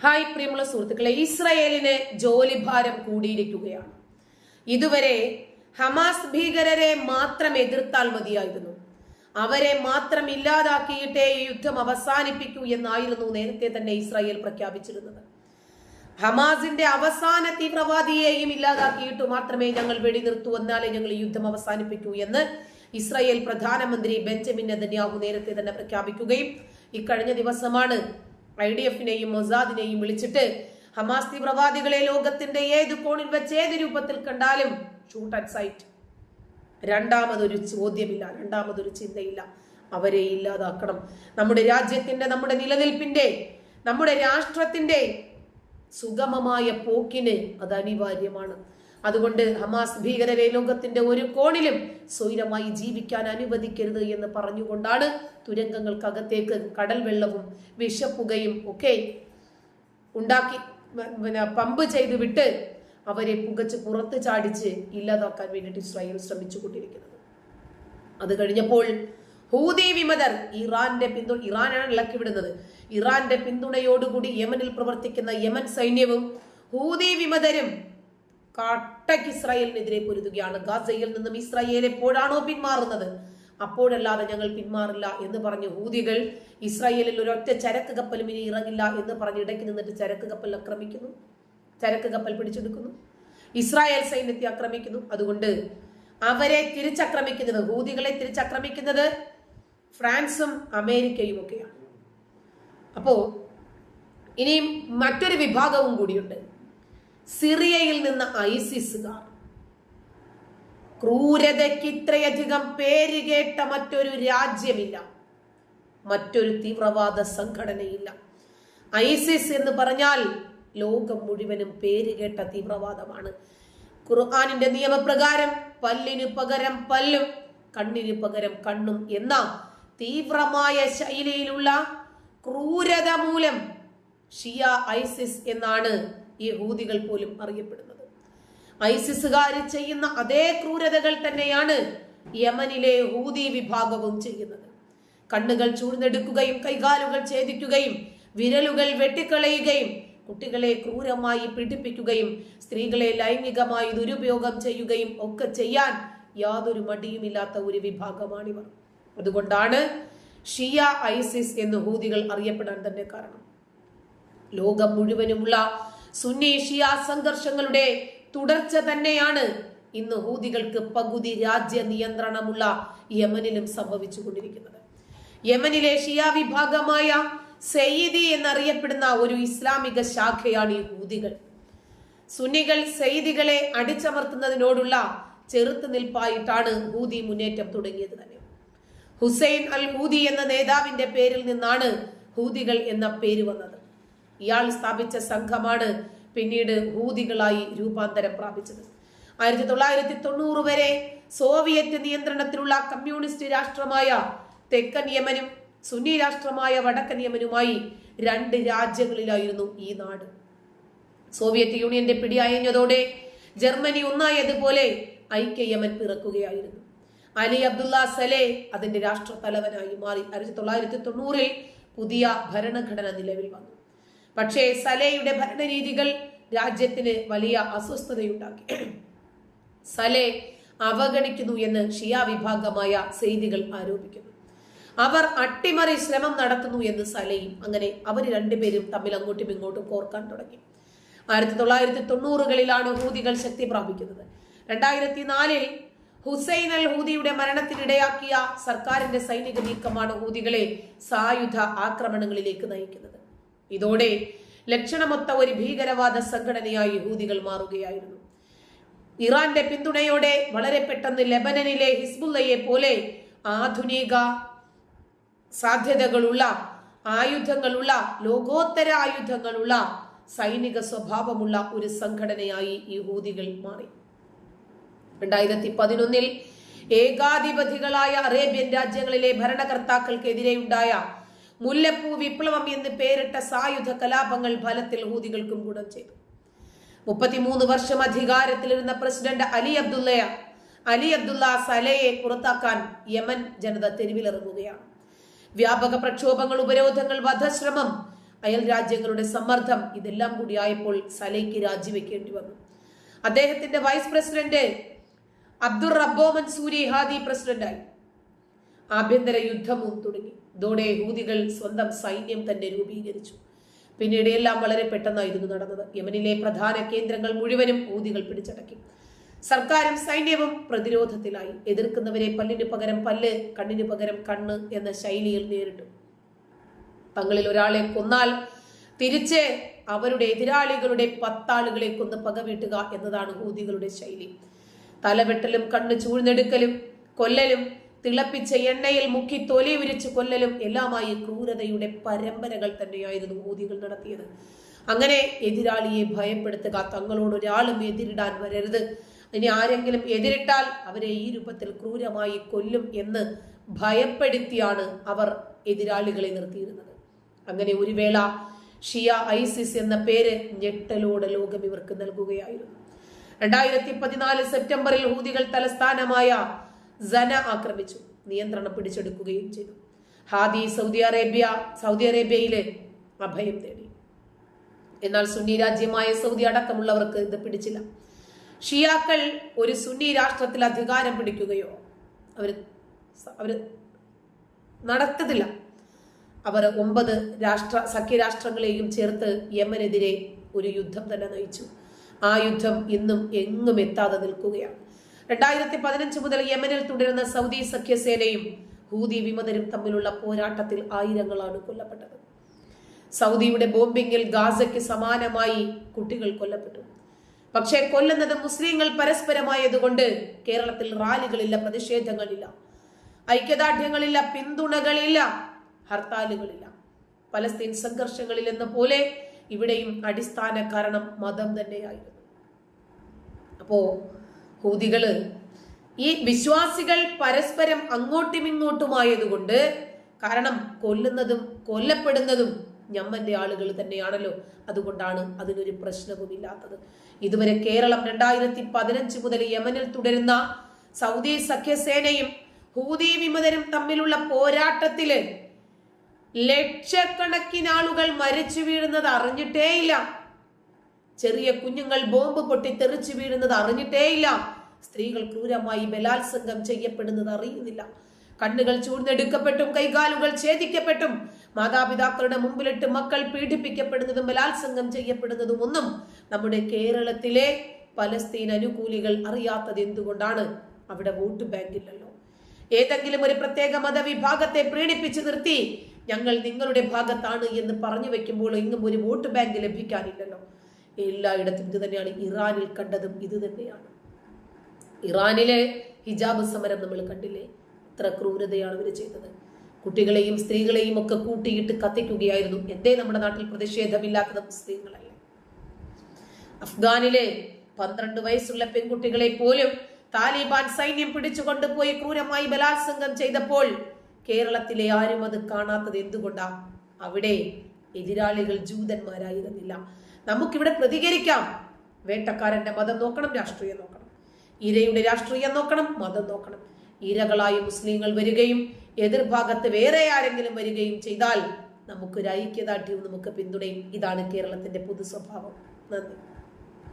Hi പ്രിയമുള്ള സുഹൃത്തുക്കളെ ഇസ്രയേലിന് ജോലിഭാരം കൂടിയിരിക്കുകയാണ്. ഇതുവരെ ഹമാസ് ഭീകരരെ മാത്രം എതിർത്താൽ മതിയായിരുന്നു. അവരെ മാത്രം ഇല്ലാതാക്കിയിട്ടേ ഈ യുദ്ധം അവസാനിപ്പിക്കൂ എന്നായിരുന്നു നേരത്തെ തന്നെ ഇസ്രായേൽ പ്രഖ്യാപിച്ചിരുന്നത്. ഹമാസിന്റെ അവസാന തീവ്രവാദിയെയും ഇല്ലാതാക്കിയിട്ട് മാത്രമേ ഞങ്ങൾ വെടിനിർത്തൂ എന്നാലേ ഞങ്ങൾ ഈ യുദ്ധം അവസാനിപ്പിക്കൂ എന്ന് ഇസ്രായേൽ പ്രധാനമന്ത്രി ബെഞ്ചമിൻ നെതന്യാഹു നേരത്തെ തന്നെ പ്രഖ്യാപിക്കുകയും ഇക്കഴിഞ്ഞ ദിവസമാണ് ഐ ഡി എഫിനെയും മൊസാദിനെയും വിളിച്ചിട്ട് ഹമാസ് തീവ്രവാദികളെ ലോകത്തിന്റെ ഏത് കോണിൽ വെച്ച് ഏത് രൂപത്തിൽ കണ്ടാലും ഷൂട്ട് അറ്റ് സൈറ്റ് രണ്ടാമതൊരു ചോദ്യമില്ല രണ്ടാമതൊരു ചിന്തയില്ല. അവരെ ഇല്ലാതാക്കണം. നമ്മുടെ രാജ്യത്തിന്റെ നമ്മുടെ നിലനിൽപ്പിന്റെ നമ്മുടെ രാഷ്ട്രത്തിന്റെ സുഗമമായ പോക്കിന് അത് അനിവാര്യമാണ്. അതുകൊണ്ട് ഹമാസ് ഭീകരരെ ലോകത്തിന്റെ ഒരു കോണിലും സ്വൈരമായി ജീവിക്കാൻ അനുവദിക്കരുത് എന്ന് പറഞ്ഞുകൊണ്ടാണ് തുരങ്കങ്ങൾക്കകത്തേക്ക് കടൽ വെള്ളവും വിഷപ്പുകയും ഒക്കെ ഉണ്ടാക്കി പിന്നെ പമ്പ് ചെയ്ത് വിട്ട് അവരെ പുകച്ച് പുറത്ത് ചാടിച്ച് ഇല്ലാതാക്കാൻ വേണ്ടിയിട്ട് ഇസ്രായേൽ ശ്രമിച്ചു ശ്രമിച്ചുകൊണ്ടിരിക്കുന്നത്. അത് കഴിഞ്ഞപ്പോൾ ഹൂതി വിമതർ ഇറാന്റെ പിന്തുണ ഇറാനാണ് ഇളക്കി വിടുന്നത് ഇറാന്റെ പിന്തുണയോടുകൂടി യമനിൽ പ്രവർത്തിക്കുന്ന യമൻ സൈന്യവും ഹൂതി വിമതരും കട്ടയ്ക്ക് ഇസ്രായേലിനെതിരെ പൊരുതുകയാണ്. ഗാസയിൽ നിന്നും ഇസ്രായേൽ എപ്പോഴാണോ പിന്മാറുന്നത്? അപ്പോഴല്ലാതെ ഞങ്ങൾ പിന്മാറില്ല എന്ന് പറഞ്ഞ് ഹൂതികൾ ഇസ്രായേലിൽ ഒരൊറ്റ ചരക്ക് കപ്പലും ഇനി ഇറങ്ങില്ല എന്ന് പറഞ്ഞ് ഇടയ്ക്ക് നിന്നിട്ട് ചരക്ക് കപ്പൽ ആക്രമിക്കുന്നു. ചരക്ക് കപ്പൽ പിടിച്ചെടുക്കുന്നു. ഇസ്രായേൽ സൈന്യത്തെ ആക്രമിക്കുന്നു. അതുകൊണ്ട് അവരെ തിരിച്ചാക്രമിക്കുന്നത് ഹൂതികളെ തിരിച്ചാക്രമിക്കുന്നത് ഫ്രാൻസും അമേരിക്കയും ഒക്കെയാണ്. അപ്പോ ഇനിയും മറ്റൊരു വിഭാഗവും കൂടിയുണ്ട്. സിറിയയിൽ നിന്ന് ഐസിസുകാർ. ക്രൂരതയ്ക്ക് ഇത്രയധികം പേര് കേട്ട മറ്റൊരു രാജ്യമില്ല. മറ്റൊരു തീവ്രവാദ സംഘടനയില്ല. ഐസിസ് എന്ന് പറഞ്ഞാൽ ലോകം മുഴുവനും പേര് കേട്ട തീവ്രവാദമാണ്. ഖുർആാനിന്റെ നിയമപ്രകാരം പല്ലിന് പകരം പല്ലും കണ്ണിന് പകരം കണ്ണും എന്ന തീവ്രമായ ശൈലിയിലുള്ള ക്രൂരത മൂലം ഷിയ ഐസിസ് എന്നാണ് ഈ ഹൂദികൾ പോലും അറിയപ്പെടുന്നത്. ഐസിസുകാർ ചെയ്യുന്ന അതേ ക്രൂരതകൾ തന്നെയാണ് യമനിലെ ഹൂതി വിഭാഗവും ചെയ്യുന്നത്. കണ്ണുകൾ ചൂഴ്ന്നെടുക്കുകയും കൈകാലുകൾ ഛേദിക്കുകയും വിരലുകൾ വെട്ടിക്കളയുകയും കുട്ടികളെ ക്രൂരമായി പീഡിപ്പിക്കുകയും സ്ത്രീകളെ ലൈംഗികമായി ദുരുപയോഗം ചെയ്യുകയും ഒക്കെ ചെയ്യാൻ യാതൊരു മടിയുമില്ലാത്ത ഒരു വിഭാഗമാണിവർ. അതുകൊണ്ടാണ് ഷിയ ഐസിസ് എന്ന് ഹൂതികൾ അറിയപ്പെടാൻ തന്നെ കാരണം. ലോകം മുഴുവനുമുള്ള സുന്നി ഷിയ സംഘർഷങ്ങളുടെ തുടർച്ച തന്നെയാണ്. ഇന്ന് ഹൂതികൾക്ക് പകുതി രാജ്യ നിയന്ത്രണമുള്ള യമനിലും സംഭവിച്ചുകൊണ്ടിരിക്കുന്നത്. യമനിലെ ഷിയ വിഭാഗമായ സെയ്ദി എന്നറിയപ്പെടുന്ന ഒരു ഇസ്ലാമിക ശാഖയാണ് ഈ ഹൂതികൾ. സുന്നികൾ സെയ്ദികളെ അടിച്ചമർത്തുന്നതിനോടുള്ള ചെറുത്തുനിൽപ്പായിട്ടാണ് ഹൂതി മുന്നേറ്റം തുടങ്ങിയത് തന്നെ. ഹുസൈൻ അൽ ഹൂദി എന്ന നേതാവിന്റെ പേരിൽ നിന്നാണ് ഹൂതികൾ എന്ന പേര് വന്നത്. ഇയാൾ സ്ഥാപിച്ച സംഘമാണ് പിന്നീട് ഹൂതികളായി രൂപാന്തരം പ്രാപിച്ചത്. ആയിരത്തി തൊള്ളായിരത്തി തൊണ്ണൂറ് വരെ സോവിയറ്റ് നിയന്ത്രണത്തിലുള്ള കമ്മ്യൂണിസ്റ്റ് രാഷ്ട്രമായ തെക്കൻ യമനും സുന്നി രാഷ്ട്രമായ വടക്കൻ യമനുമായി രണ്ട് രാജ്യങ്ങളിലായിരുന്നു ഈ നാട്. സോവിയറ്റ് യൂണിയന്റെ പിടിയയഞ്ഞതോടെ ജർമ്മനി ഒന്നായതുപോലെ ഐക്യ യമൻ പിറക്കുകയായിരുന്നു. അലി അബ്ദുള്ള സലെ അതിന്റെ രാഷ്ട്ര തലവനായി മാറി. ആയിരത്തി തൊള്ളായിരത്തി തൊണ്ണൂറിൽ പുതിയ ഭരണഘടന നിലവിൽ വന്നു. പക്ഷേ സലയുടെ ഭരണരീതികൾ രാജ്യത്തിന് വലിയ അസ്വസ്ഥതയുണ്ടാക്കി. സലെ അവഗണിക്കുന്നു എന്ന് ഷിയ വിഭാഗമായ സെയ്തികൾ ആരോപിക്കുന്നു. അവർ അട്ടിമറി ശ്രമം നടത്തുന്നു എന്ന് സലയും അങ്ങനെ അവർ രണ്ടുപേരും തമ്മിൽ അങ്ങോട്ടും ഇങ്ങോട്ടും കോർക്കാൻ തുടങ്ങി. ആയിരത്തി തൊള്ളായിരത്തി തൊണ്ണൂറുകളിലാണ് ഹൂതികൾ ശക്തി പ്രാപിക്കുന്നത്. രണ്ടായിരത്തി നാലിൽ ഹുസൈൻ അൽ ഹൂദിയുടെ മരണത്തിനിടയാക്കിയ സർക്കാരിന്റെ സൈനിക നീക്കമാണ് ഹൂതികളെ സായുധ ആക്രമണങ്ങളിലേക്ക് നയിക്കുന്നത്. ഇതോടെ ലക്ഷണമൊത്ത ഒരു ഭീകരവാദ സംഘടനയായി യഹൂദികൾ മാറുകയായിരുന്നു. ഇറാന്റെ പിന്തുണയോടെ വളരെ പെട്ടെന്ന് ലെബനനിലെ ഹിസ്ബുല്ലയെ പോലെ ആധുനിക സാധ്യതകളുള്ള ആയുധങ്ങളുള്ള ലോകോത്തര ആയുധങ്ങളുള്ള സൈനിക സ്വഭാവമുള്ള ഒരു സംഘടനയായി യഹൂദികൾ മാറി. രണ്ടായിരത്തി പതിനൊന്നിൽ ഏകാധിപതികളായ അറേബ്യൻ രാജ്യങ്ങളിലെ ഭരണകർത്താക്കൾക്കെതിരെയുണ്ടായ മുല്ലപ്പൂ വിപ്ലവം എന്ന് പേരിട്ട സായുധ കലാപങ്ങൾ ഫലത്തിൽ ഹൂതികൾക്കും ഗുണം ചെയ്തു. മുപ്പത്തിമൂന്ന് വർഷം അധികാരത്തിലിരുന്ന പ്രസിഡന്റ് അലി അബ്ദുള്ളയ അലി അബ്ദുള്ള സലയെ പുറത്താക്കാൻ യമൻ ജനത തെരുവിലിറങ്ങുകയാണ്. വ്യാപക പ്രക്ഷോഭങ്ങൾ ഉപരോധങ്ങൾ വധശ്രമം അയൽ രാജ്യങ്ങളുടെ സമ്മർദ്ദം ഇതെല്ലാം കൂടി ആയപ്പോൾ സലൈക്ക് രാജിവെക്കേണ്ടി വന്നു. അദ്ദേഹത്തിന്റെ vice president Abdur Rabbuh Mansur Hadi പ്രസിഡന്റായി. ആഭ്യന്തര യുദ്ധവും തുടങ്ങി. ഇതോടെ ഹൂതികൾ സ്വന്തം സൈന്യം തന്നെ രൂപീകരിച്ചു. പിന്നീട് എല്ലാം വളരെ പെട്ടെന്നായിരുന്നു നടന്നത്. യമനിലെ പ്രധാന കേന്ദ്രങ്ങൾ മുഴുവനും ഊതികൾ പിടിച്ചടക്കി. സർക്കാരും സൈന്യവും പ്രതിരോധത്തിലായി. എതിർക്കുന്നവരെ പല്ലിന് പകരം പല്ല് കണ്ണിന് പകരം കണ്ണ് എന്ന ശൈലിയിൽ നേരിട്ടു. തങ്ങളിൽ ഒരാളെ കൊന്നാൽ തിരിച്ച് അവരുടെ എതിരാളികളുടെ പത്താളുകളെ കൊന്ന് പകവീട്ടുക എന്നതാണ് ഹൂതികളുടെ ശൈലി. തലവെട്ടലും കണ്ണ് ചൂഴ്ന്നെടുക്കലും കൊല്ലലും തിളപ്പിച്ച എണ്ണയിൽ മുക്കി തൊലി വിരിച്ച് കൊല്ലലും എല്ലാമായി ക്രൂരതയുടെ പരമ്പരകൾ തന്നെയായിരുന്നു ഊതികൾ നടത്തിയത്. അങ്ങനെ എതിരാളിയെ ഭയപ്പെടുത്തുക തങ്ങളോട് ഒരാളും എതിരിടാൻ വരരുത്. ഇനി ആരെങ്കിലും എതിരിട്ടാൽ അവരെ ഈ രൂപത്തിൽ ക്രൂരമായി കൊല്ലും എന്ന് ഭയപ്പെടുത്തിയാണ് അവർ എതിരാളികളെ നിർത്തിയിരുന്നത്. അങ്ങനെ ഒരു വേള ഷിയ ഐസിസ് എന്ന പേര് ഞെട്ടലോടെ ലോകം ഇവർക്ക് നൽകുകയായിരുന്നു. രണ്ടായിരത്തി പതിനാല് സെപ്റ്റംബറിൽ ഹൂതികൾ തലസ്ഥാനമായ സന ആക്രമിച്ചു നിയന്ത്രണം പിടിച്ചെടുക്കുകയും ചെയ്തു. ഹാദി സൗദി അറേബ്യ സൗദി അറേബ്യയിലെ അഭയം തേടി. എന്നാൽ സുന്നി രാജ്യമായ സൗദി അടക്കമുള്ളവർക്ക് ഇത് പിടിച്ചില്ല. ഷിയാക്കൾ ഒരു സുന്നി രാഷ്ട്രത്തിൽ അധികാരം പിടിക്കുകയോ അവർ അവർ നടത്തതില്ല അവർ ഒമ്പത് രാഷ്ട്ര സഖ്യരാഷ്ട്രങ്ങളെയും ചേർത്ത് യമനെതിരെ ഒരു യുദ്ധം തന്നെ നയിച്ചു. ആ യുദ്ധം ഇന്നും എങ്ങും എത്താതെ നിൽക്കുകയാണ്. രണ്ടായിരത്തി പതിനഞ്ച് മുതൽ യമനിൽ തുടരുന്ന സൗദി സഖ്യസേനയും ഹൂതി വിമതരും തമ്മിലുള്ള പോരാട്ടത്തിൽ ആയിരങ്ങളാണ് കൊല്ലപ്പെട്ടത്. സൗദിയുടെ ബോംബിങ്ങിൽ ഗാസയ്ക്ക് സമാനമായി കുട്ടികൾ കൊല്ലപ്പെട്ടു. പക്ഷേ കൊല്ലുന്നത് മുസ്ലിങ്ങൾ പരസ്പരമായതുകൊണ്ട് കേരളത്തിൽ റാലികളില്ല പ്രതിഷേധങ്ങളില്ല. ഐക്യദാർഢ്യങ്ങളില്ല പിന്തുണകളില്ല ഹർത്താലുകളില്ല. പലസ്തീൻ സംഘർഷങ്ങളിൽ എന്ന പോലെ ഇവിടെയും അടിസ്ഥാന കാരണം മതം തന്നെയായിരുന്നു. അപ്പോ ഹൂതികൾ. ഈ വിശ്വാസികൾ പരസ്പരം അങ്ങോട്ടുമിങ്ങോട്ടുമായതുകൊണ്ട് കാരണം കൊല്ലുന്നതും കൊല്ലപ്പെടുന്നതും ഞമ്മന്റെ ആളുകൾ തന്നെയാണല്ലോ. അതുകൊണ്ടാണ് അതിനൊരു പ്രശ്നവുമില്ലാത്തത്. ഇതുവരെ കേരളം രണ്ടായിരത്തി പതിനഞ്ച് മുതൽ യമനിൽ തുടരുന്ന സൗദി സഖ്യസേനയും ഹൂതി വിമതരും തമ്മിലുള്ള പോരാട്ടത്തിൽ ലക്ഷക്കണക്കിന് ആളുകൾ മരിച്ചു വീഴുന്നത് അറിഞ്ഞിട്ടേയില്ല. ചെറിയ കുഞ്ഞുങ്ങൾ ബോംബ് പൊട്ടി തെറിച്ചു വീഴുന്നത് അറിഞ്ഞിട്ടേയില്ല. സ്ത്രീകൾ ക്രൂരമായി ബലാത്സംഗം ചെയ്യപ്പെടുന്നത് അറിയുന്നില്ല. കണ്ണുകൾ ചൂഴ്ന്നെടുക്കപ്പെട്ടും കൈകാലുകൾ ഛേദിക്കപ്പെട്ടും. മാതാപിതാക്കളുടെ മുമ്പിലിട്ട് മക്കൾ പീഡിപ്പിക്കപ്പെടുന്നതും ബലാത്സംഗം ചെയ്യപ്പെടുന്നതും ഒന്നും നമ്മുടെ കേരളത്തിലെ പലസ്തീൻ അനുകൂലികൾ അറിയാത്തത് എന്തുകൊണ്ടാണ്? അവിടെ വോട്ട് ബാങ്കില്ലല്ലോ. ഏതെങ്കിലും ഒരു പ്രത്യേക മതവിഭാഗത്തെ പ്രീണിപ്പിച്ചു നിർത്തി ഞങ്ങൾ നിങ്ങളുടെ ഭാഗത്താണ് എന്ന് പറഞ്ഞു വെക്കുമ്പോൾ ഇങ്ങും ഒരു വോട്ട് ബാങ്ക് ലഭിക്കാനില്ലല്ലോ. എല്ലായിടത്തും ഇത് തന്നെയാണ്. ഇറാനിൽ കണ്ടതും ഇത് തന്നെയാണ്. ഇറാനിലെ ഹിജാബ് സമരം നമ്മൾ കണ്ടില്ലേ? എത്ര ക്രൂരതയാണ് ഇവർ ചെയ്തത്. കുട്ടികളെയും സ്ത്രീകളെയും ഒക്കെ കൂട്ടിയിട്ട് കത്തിക്കുകയായിരുന്നു. എന്തേ നമ്മുടെ നാട്ടിൽ പ്രതിഷേധമില്ലാത്തത് മുസ്ലിങ്ങളല്ലേ അഫ്ഗാനിലെ പന്ത്രണ്ട് വയസ്സുള്ള പെൺകുട്ടികളെ പോലും താലിബാൻ സൈന്യം പിടിച്ചുകൊണ്ട് പോയി ക്രൂരമായി ബലാത്സംഗം ചെയ്തപ്പോൾ കേരളത്തിലെ ആരും അത് കാണാത്തത് എന്തുകൊണ്ടാ? അവിടെ എതിരാളികൾ ജൂതന്മാരായിരുന്നില്ല. നമുക്കിവിടെ പ്രതികരിക്കാം. വേട്ടക്കാരന്റെ മതം നോക്കണം രാഷ്ട്രീയം നോക്കണം. ഇരയുടെ രാഷ്ട്രീയം നോക്കണം മതം നോക്കണം. ഇരകളായി മുസ്ലിങ്ങൾ വരികയും എതിർഭാഗത്ത് വേറെ ആരെങ്കിലും വരികയും ചെയ്താൽ നമുക്കൊരു ഐക്യദാർഢ്യവും നമുക്ക് പിന്തുണയും. ഇതാണ് കേരളത്തിന്റെ പൊതു സ്വഭാവം നന്ദി.